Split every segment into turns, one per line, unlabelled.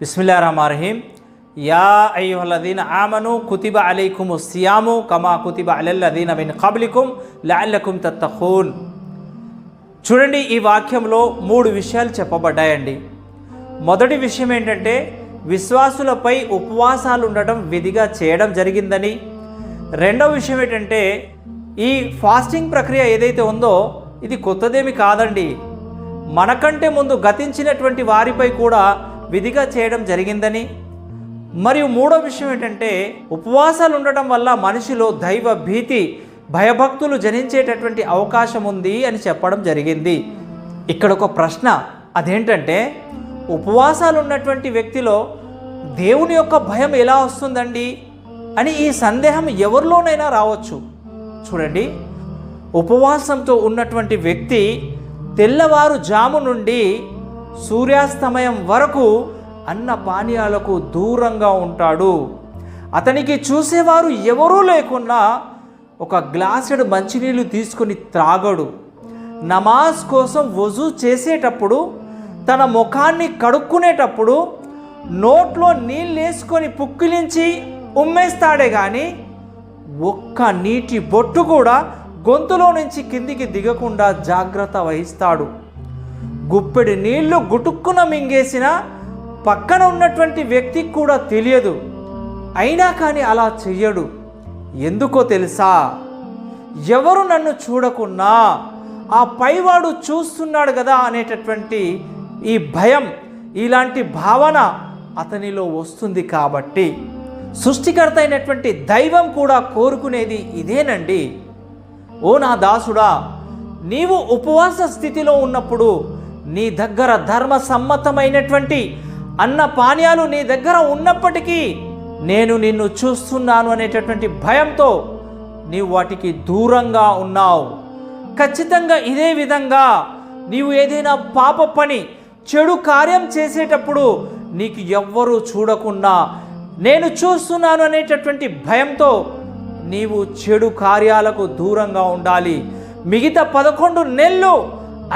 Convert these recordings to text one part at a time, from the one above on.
బిస్మిల్లా రహమాన్ రహీం యా అయ్యుహల్లదీన ఆమను కుతిబ అలైకుము సియాము కమా కుతిబ అలల్లదీన మిన్ కబ్లికుం లాల్లకుం తత్తఖూన్ చూడండి ఈ వాక్యంలో మూడు విషయాలు చెప్పబడ్డాయండి. మొదటి విషయం ఏంటంటే విశ్వాసులపై ఉపవాసాలు ఉండటం విధిగా చేయడం జరిగిందని. రెండవ విషయం ఏంటంటే ఈ ఫాస్టింగ్ ప్రక్రియ ఏదైతే ఉందో ఇది కొత్తదేమి కాదండి. మనకంటే ముందు గతించినటువంటి వారిపై కూడా విధిగా చేయడం జరిగిందని. మరియు మూడో విషయం ఏంటంటే ఉపవాసాలు ఉండటం వల్ల మనిషిలో దైవ భీతి భయభక్తులు జనించేటటువంటి అవకాశం ఉంది అని చెప్పడం జరిగింది. ఇక్కడ ఒక ప్రశ్న. అదేంటంటే ఉపవాసాలు ఉన్నటువంటి వ్యక్తిలో దేవుని యొక్క భయం ఎలా వస్తుందండి? అని ఈ సందేహం ఎవరిలోనైనా రావచ్చు. చూడండి. ఉపవాసంతో ఉన్నటువంటి వ్యక్తి తెల్లవారు జాము నుండి సూర్యాస్తమయం వరకు అన్న పానీయాలకు దూరంగా ఉంటాడు. అతనికి చూసేవారు ఎవరూ లేకున్నా ఒక గ్లాసుడు మంచినీళ్ళు తీసుకొని త్రాగడు. నమాజ్ కోసం వజూ చేసేటప్పుడు తన ముఖాన్ని కడుక్కునేటప్పుడు నోట్లో నీళ్ళు వేసుకొని పుక్కిలించి ఉమ్మేస్తాడే కానీ ఒక్క నీటి బొట్టు కూడా గొంతులో నుంచి కిందికి దిగకుండా జాగ్రత్త వహిస్తాడు. గుప్పెడి నీళ్ళు గుటుక్కున మింగేసిన పక్కన ఉన్నటువంటి వ్యక్తికి కూడా తెలియదు. అయినా కానీ అలా చెయ్యడు. ఎందుకో తెలుసా? ఎవరు నన్ను చూడకున్నా ఆ పైవాడు చూస్తున్నాడు కదా అనేటటువంటి ఈ భయం ఇలాంటి భావన అతనిలో వస్తుంది కాబట్టి. సృష్టికర్త అయినటువంటి దైవం కూడా కోరుకునేది ఇదేనండి. ఓ నా దాసుడా నీవు ఉపవాస స్థితిలో ఉన్నప్పుడు నీ దగ్గర ధర్మ సమ్మతమైనటువంటి అన్న పానీయాలు నీ దగ్గర ఉన్నప్పటికీ నేను నిన్ను చూస్తున్నాను అనేటటువంటి భయంతో నీవు వాటికి దూరంగా ఉన్నావు. ఖచ్చితంగా ఇదే విధంగా నీవు ఏదైనా పాప పని చెడు కార్యం చేసేటప్పుడు నీకు ఎవ్వరూ చూడకుండా నేను చూస్తున్నాను అనేటటువంటి భయంతో నీవు చెడు కార్యాలకు దూరంగా ఉండాలి. మిగతా పదకొండు నెలలు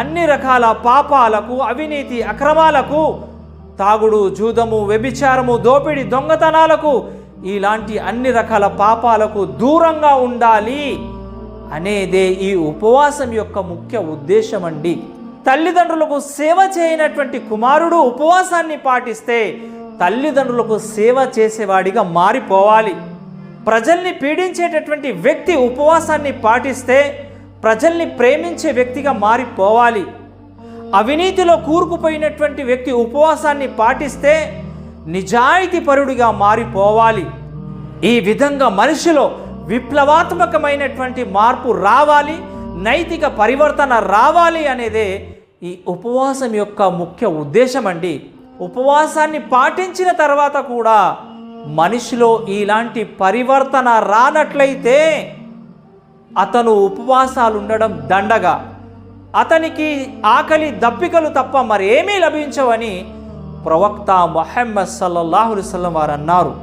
అన్ని రకాల పాపాలకు అవినీతి అక్రమాలకు తాగుడు జూదము వ్యభిచారము దోపిడి దొంగతనాలకు ఇలాంటి అన్ని రకాల పాపాలకు దూరంగా ఉండాలి అనేదే ఈ ఉపవాసం యొక్క ముఖ్య ఉద్దేశం అండి తల్లిదండ్రులకు సేవ చేయనటువంటి కుమారుడు ఉపవాసాన్ని పాటిస్తే తల్లిదండ్రులకు సేవ చేసేవాడిగా మారిపోవాలి. ప్రజల్ని పీడించేటటువంటి వ్యక్తి ఉపవాసాన్ని పాటిస్తే ప్రజల్ని ప్రేమించే వ్యక్తిగా మారిపోవాలి. అవినీతిలో కూరుకుపోయినటువంటి వ్యక్తి ఉపవాసాన్ని పాటిస్తే నిజాయితీపరుడిగా మారిపోవాలి. ఈ విధంగా మనిషిలో విప్లవాత్మకమైనటువంటి మార్పు రావాలి నైతిక పరివర్తన రావాలి అనేదే ఈ ఉపవాసం యొక్క ముఖ్య ఉద్దేశం అండి ఉపవాసాన్ని పాటించిన తర్వాత కూడా మనిషిలో ఇలాంటి పరివర్తన రానట్లయితే అతను ఉపవాసాలు ఉండడం దండగా. అతనికి ఆకలి దప్పికలు తప్ప మరేమీ లభించవని ప్రవక్త మొహమ్మద్ సల్లల్లాహు అలైహి వారు అన్నారు